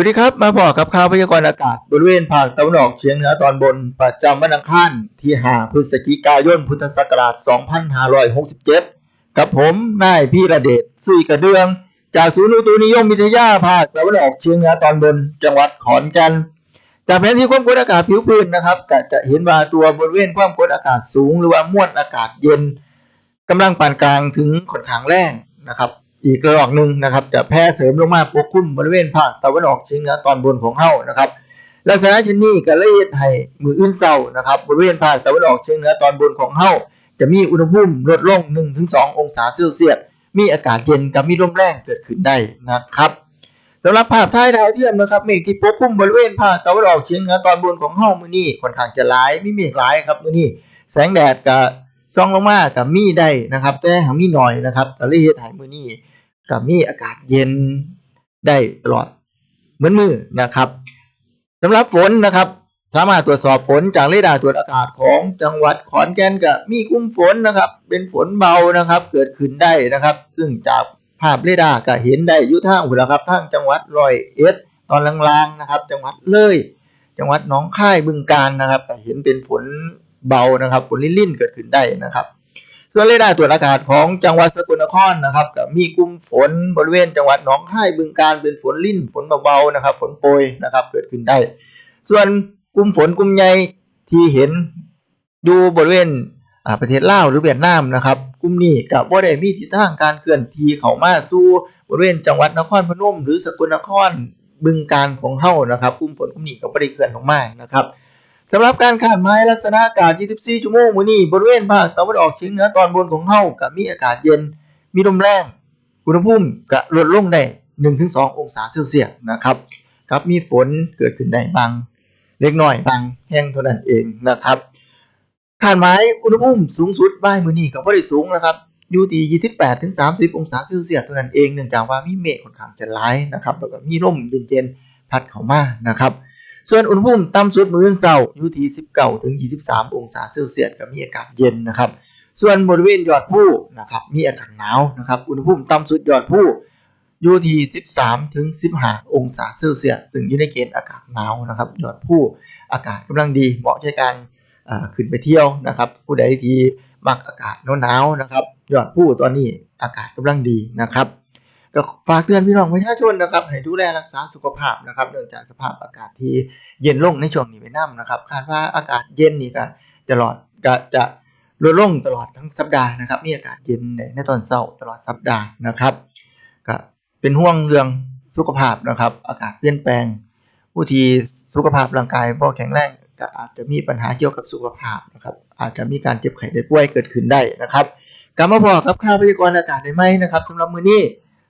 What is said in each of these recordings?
วัสดีครับ มาบอกกับข่าวพยากรณ์อากาศบริเวณภาคตะวันออกเฉียงเหนือตอนบน ประจำวันอังคารที่ 5 พฤศจิกายน พุทธศักราช 2567 กับผม นายพี่ระเดชสุยกระเดือง จากศูนย์อุตุนิยมวิทยาภาคตะวันออกเฉียงเหนือตอนบน จังหวัดขอนแก่น จากแผนที่ความกดอากาศผิวพื้นนะครับก็จะเห็นว่าตัวบริเวณความกดอากาศสูง หรือว่ามวลอากาศเย็นกำลังปานกลางถึงค่อนข้างแรงนะครับ อีกระลอกหนึ่งนะครับ จะแผ่เสริมลงมาปกคลุมบริเวณภาคตะวันออกเฉียงเหนือตอนบนของเฮานะครับ ลักษณะเช่นนี้ก็เลยเฮ็ดให้มืออื่นเศร้านะครับ บริเวณภาคตะวันออกเฉียงเหนือตอนบนของเฮาจะมีอุณหภูมิลดลง 1-2 องศาเซลเซียสมีอากาศเย็นกับมีลมแรงเกิดขึ้นได้นะครับสำหรับภาพถ่ายดาวเทียมนะครับเมฆที่ปกคลุมบริเวณภาคตะวันออกเฉียงเหนือตอนบนของเฮามื้อนี้ค่อนข้างจะหลายมีเมฆหลายครับมื้อนี้แสงแดดก็ ส่องลงมาก็มีได้นะครับ แต่หางมีหน้อยนะครับก็เลยเฮ็ดให้มื้อนี้ก็มีอากาศเย็นได้ตลอดเหมือนมือนะครับสำหรับฝนนะครับ สามารถตรวจสอบฝนจากเรดาร์ตรวจอากาศของจังหวัดขอนแก่นก็มีกลุ่มฝนนะครับ เป็นฝนเบานะครับ เกิดขึ้นได้นะครับ ซึ่งจากภาพเรดาร์ก็เห็นได้อยู่ทางหุ่นละครับทางจังหวัดร้อยเอ็ดตอนลางๆนะครับ จังหวัดเลย จังหวัดหนองคายบึงกาฬนะครับก็เห็นเป็นฝน เบานะครับฝนลิ่นๆเกิดขึ้นได้นะครับ ส่วนเรดาร์ตรวจอากาศของจังหวัดสกลนครนะครับก็มีกลุ่มฝนบริเวณจังหวัดหนองคายบึงกาฬเป็นฝนลิ่นฝนเบาๆนะครับ ฝนโปรยนะครับ เกิดขึ้นได้ ส่วนกลุ่มฝนกลุ่มใหญ่ที่เห็นอยู่บริเวณประเทศลาวหรือเวียดนามนะครับกลุ่มนี้ก็บ่ได้มีทิศทางการเคลื่อนที่เข้ามาสู่บริเวณจังหวัดนครพนม หรือสกลนครบึงกาฬของเฮานะครับกลุ่มฝนกลุ่มนี้ก็บ่ได้เคลื่อนออกมานะครับ สำหรับการคาดหมายลักษณะอากาศ 24 ชั่วโมงมื้อนี้บริเวณภาคตะวันออกเฉียงเหนือตอนบนของเฮาก็มีอากาศเย็น มีลมแรง อุณหภูมิก็ลดลงได้ 1-2 องศาเซลเซียสนะครับ ครับมีฝนเกิดขึ้นได้บางเล็กน้อยบางแห่งเท่านั้นเองนะครับคาดหมายอุณหภูมิสูงสุดบ่ายมื้อนี้ก็บ่ได้สูงนะครับ อยู่ที่28-30 องศาเซลเซียสเท่านั้นเอง เนื่องจากว่ามีเมฆค่อนข้างจะหลายนะครับ แล้วก็มีลมเย็นๆพัดเข้ามานะครับ ส่วนอุณหภูมิต่ำสุดมื้อเช้าอยู่ที่19ถึง23 องศาเซลเซียสก็มีอากาศเย็นนะครับ ส่วนบริเวณยอดภูนะครับมีอากาศหนาวนะครับอุณหภูมิต่ำสุดยอดภูอยู่ที่13ถึง15 องศาเซลเซียสซึ่งอยู่ในเกณฑ์อากาศหนาวนะครับยอดภูอากาศกำลังดีเหมาะแก่การขึ้นไปเที่ยวนะครับผู้ใดที่มักอากาศหนาวๆนะครับยอดภูตอนนี้อากาศกำลังดีนะครับ ก็ฝากเตือนพี่น้องประชาชนนะครับให้ดูแลรักษาสุขภาพนะครับเนื่องจากสภาพอากาศที่เย็นลงในช่วงนี้ไปนํนะครับคาดว่าอากาศเย็นนี่ก็จะหลอดก็จะลดลงตลอดทั้งสัปดาห์นะครับ มีอากาศเย็นในตอนเช้าตลอดสัปดาห์นะครับก็เป็นห่วงเรื่องสุขภาพนะครับ อากาศเปลี่ยนแปลง ผู้ที่สุขภาพร่างกายบ่แข็งแรงก็อาจจะมีปัญหาเกี่ยวกับสุขภาพนะครับ อาจจะมีการเจ็บไข้ได้ป่วยเกิดขึ้นได้นะครับกลับมาพอกับข่าวพยากรณ์อากาศได้ไหมนะครับสำหรับมื้อนี้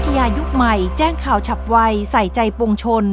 วิทยายุคใหม่ แจ้งข่าวฉับไว ใส่ใจปวงชน